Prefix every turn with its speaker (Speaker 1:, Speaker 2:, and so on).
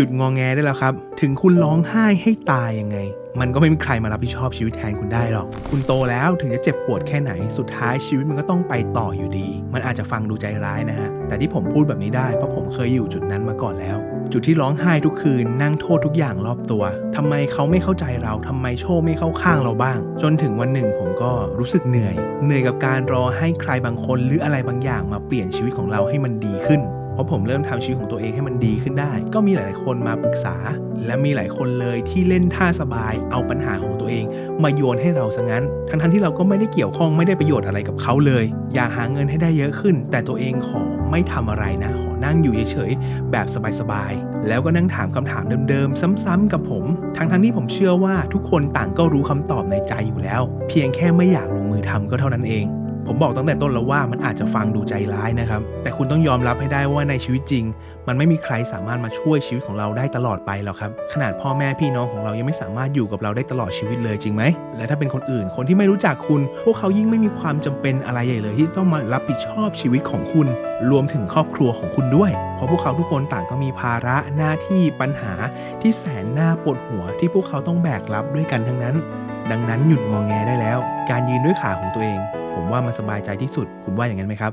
Speaker 1: หยุดงองแงได้แล้วครับ ถึงคุณร้องไห้ให้ตายยังไง มันก็ไม่มีใครมารับผิดชอบชีวิตแทนคุณได้หรอก คุณโตแล้วถึงจะเจ็บปวดแค่ไหน สุดท้ายชีวิตมันก็ต้องไปต่ออยู่ดี มันอาจจะฟังดูใจร้ายนะฮะ แต่ที่ผมพูดแบบนี้ได้เพราะผมเคยอยู่จุดนั้นมาก่อนแล้ว จุดที่ร้องไห้ทุกคืนนั่งโทษทุกอย่างรอบตัวทำไมเขาไม่เข้าใจเราทำไมโชคไม่เข้าข้างเราบ้าง จนถึงวันหนึ่งผมก็รู้สึกเหนื่อย เหนื่อยกับการรอให้ใครบางคนหรืออะไรบางอย่างมาเปลี่ยนชีวิตของเราให้มันดีขึ้น ราะผมเริ่มทำชีวิตของตัวเองให้มันดีขึ้นได้ ก็มีหลาย ๆ คนมาปรึกษา และมีหลายคนเลยที่เล่นท่าสบายเอาปัญหาของตัวเอง มาโยนให้เราซะงั้น ทั้ง ๆ ที่เราก็ไม่ได้เกี่ยวข้องไม่ได้ประโยชน์อะไรกับเขาเลย อยากหาเงินให้ได้เยอะขึ้น แต่ตัวเองขอไม่ทำอะไรนะ ขอนั่งอยู่เฉย ๆ แบบสบาย ๆ แล้วก็นั่งถามคำถามเดิม ๆ ซ้ำๆกับผม ทั้ง ๆ ที่ผมเชื่อว่าทุกคนต่างก็รู้คำตอบในใจอยู่แล้ว เพียงแค่ไม่อยากลงมือทำก็เท่านั้นเอง ผมบอกตั้งแต่ต้นแล้วว่ามันอาจจะฟังดูใจร้ายนะครับ แต่คุณต้องยอมรับให้ได้ว่าในชีวิตจริง มันไม่มีใครสามารถมาช่วยชีวิตของเราได้ตลอดไปหรอกครับ ขนาดพ่อแม่พี่น้องของเรายังไม่สามารถอยู่กับเราได้ตลอดชีวิตเลยจริงไหม และถ้าเป็นคนอื่นคนที่ไม่รู้จักคุณ พวกเขายิ่งไม่มีความจำเป็นอะไรใหญ่เลย ที่ต้องมารับผิดชอบชีวิตของคุณ รวมถึงครอบครัวของคุณด้วย เพราะพวกเขาทุกคนต่างก็มีภาระหน้าที่ปัญหาที่แสนน่าปวดหัว ที่พวกเขาต้องแบกรับด้วยกันทั้งนั้น ดังนั้นหยุดงองแงได้แล้ว การยืนด้วยขาของตัวเอง ผมว่ามันสบายใจที่สุด คุณว่าอย่างนั้นไหมครับ